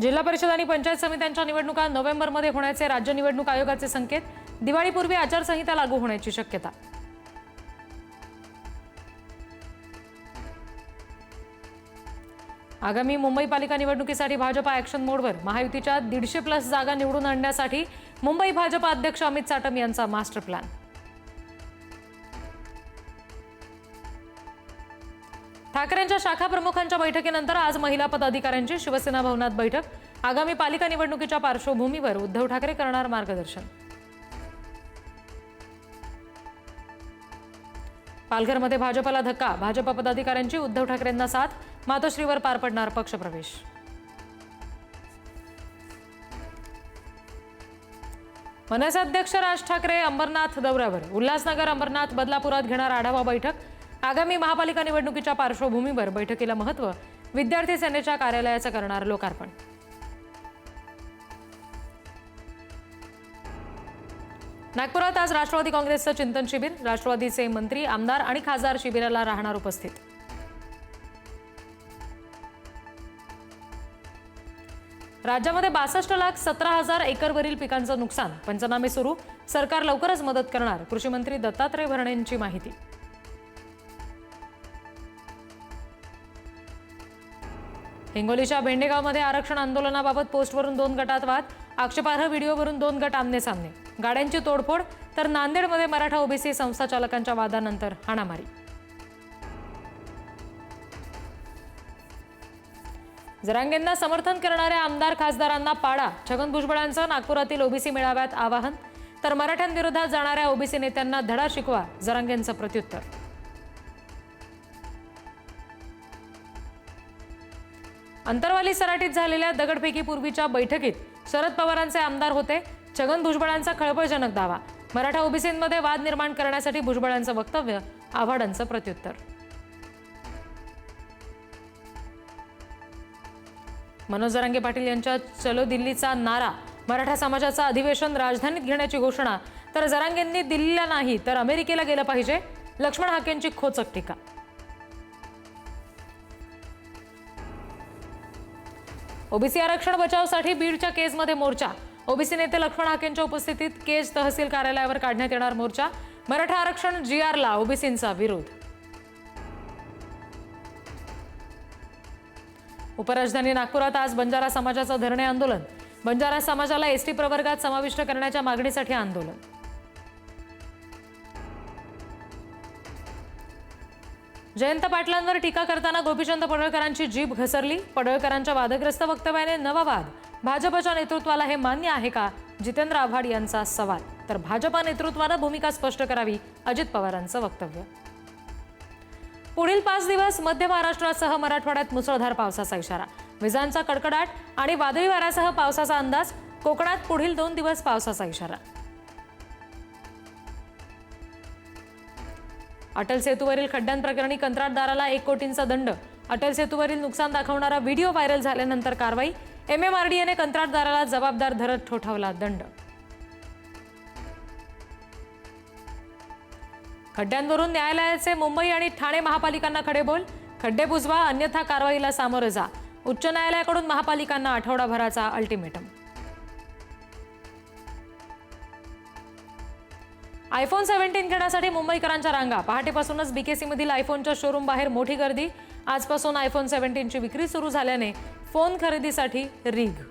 जिल्हा परिषद आणि पंचायत समित्यांच्या निवडणुका नोव्हेंबरमध्ये होण्याचे राज्य निवडणूक आयोगाचे संकेत. दिवाळीपूर्वी आचारसंहिता लागू होण्याची शक्यता. आगामी मुंबई पालिका निवडणुकीसाठी भाजपा ॲक्शन मोडवर महायुतीच्या दीडशे प्लस जागा निवडून आणण्यासाठी मुंबई भाजपा अध्यक्ष अमित साटम यांचा मास्टर प्लॅन ठाकरेंच्या शाखा प्रमुखांच्या बैठकीनंतर आज महिला पदाधिकाऱ्यांची शिवसेना भवनात बैठक. आगामी पालिका निवडणुकीच्या पार्श्वभूमीवर उद्धव ठाकरे करणार मार्गदर्शन. पालघरमध्ये भाजपला धक्का. भाजप पदाधिकाऱ्यांची उद्धव ठाकरेंना साथ. मातोश्रीवर पार पडणार पक्षप्रवेश. मनसे अध्यक्ष राज ठाकरे अंबरनाथ दौऱ्यावर. उल्हासनगर अंबरनाथ बदलापुरात घेणार आढावा बैठक. आगामी महापालिका निवडणुकीच्या पार्श्वभूमीवर बैठकीला महत्त्व विद्यार्थी सेनेच्या कार्यालयाचं करणार लोकार्पण. नागपुरात आज राष्ट्रवादी काँग्रेसचं चिंतन शिबिर राष्ट्रवादीचे मंत्री आमदार आणि खासदार शिबिराला राहणार उपस्थित. राज्यामध्ये बासष्ट लाख सतरा हजार एकरवरील पिकांचं नुकसान पंचनामे सुरू सरकार लवकरच मदत करणार कृषी मंत्री दत्तात्रय भरणेंची माहिती. हिंगोलीच्या भेंडेगावमध्ये आरक्षण आंदोलनाबाबत पोस्टवरून दोन गटात वाद आक्षेपार्ह व्हिडिओवरून दोन गट आमने सामने. गाड्यांची तोडफोड तर नांदेडमध्ये मराठा ओबीसी संस्था चालकांच्या वादानंतर हाणामारी. जरांगेंना समर्थन करणाऱ्या आमदार खासदारांना पाडा छगन भुजबळांचं नागपुरातील ओबीसी मेळाव्यात आवाहन तर मराठ्यांविरोधात जाणाऱ्या ओबीसी नेत्यांना धडा शिकवा जरांगेंचं प्रत्युत्तर. अंतरवाली सराटीत झालेल्या दगडफेकीपूर्वीच्या बैठकीत शरद पवारांचे आमदार होते. छगन भुजबळांचा खळबळजनक दावा. मराठा ओबीसींमध्ये वाद निर्माण करण्यासाठी भुजबळांचं वक्तव्य आव्हाडांचं प्रत्युत्तर. मनोज जरांगे पाटील यांच्या चलो दिल्लीचा नारा मराठा समाजाचं अधिवेशन राजधानीत घेण्याची घोषणा. तर जरांगेंनी दिल्लीला नाही तर अमेरिकेला गेलं पाहिजे. लक्ष्मण हाकेंची खोचक टीका. ओबीसी आरक्षण बचावसाठी बीडच्या केजमध्ये मोर्चा. ओबीसी नेते लक्ष्मण हाकेंच्या उपस्थितीत केज तहसील कार्यालयावर काढण्यात येणार मोर्चा. मराठा आरक्षण जी आरला ओबीसींचा विरोध. उपराजधानी नागपुरात आज बंजारा समाजाचं धरणे आंदोलन. बंजारा समाजाला एसटी प्रवर्गात समाविष्ट करण्याच्या मागणीसाठी आंदोलन. जयंत पाटलांवर टीका करताना गोपीचंद पडळकरांची जीभ घसरली. पडळकरांच्या वादग्रस्त वक्तव्याने नवा वाद भाजपच्या नेतृत्वाला हे मान्य आहे का? जितेंद्र आव्हाड यांचा सवाल. तर भाजपा नेतृत्वानं भूमिका स्पष्ट करावी अजित पवारांचं वक्तव्य. पुढील पाच दिवस मध्य महाराष्ट्रासह मराठवाड्यात मुसळधार पावसाचा इशारा. विजांचा कडकडाट आणि वादळी वाऱ्यासह पावसाचा अंदाज. कोकणात पुढील दोन दिवस पावसाचा इशारा. अटल सेतूवरील खड्ड्यांप्रकरणी कंत्राटदाराला एक कोटींचा दंड. अटल सेतूवरील नुकसान दाखवणारा व्हिडिओ व्हायरल झाल्यानंतर कारवाई एम एम एमएमआरडीएने कंत्राटदाराला जबाबदार धरत ठोठावला दंड. खड्ड्यांवरून न्यायालयाचे मुंबई आणि ठाणे महापालिकांना खडे बोल खड्डे बुजवा अन्यथा कारवाईला सामोरं जा. उच्च न्यायालयाकडून महापालिकांना आठवडाभराचा अल्टिमेटम. आयफोन सेव्हन्टीन घेण्यासाठी मुंबईकरांच्या रांगा. पहाटेपासूनच बीकेसीमधील आयफोनच्या शोरूम बाहेर मोठी गर्दी. आजपासून आयफोन सेव्हन्टीनची विक्री सुरू झाल्याने फोन खरेदीसाठी रीग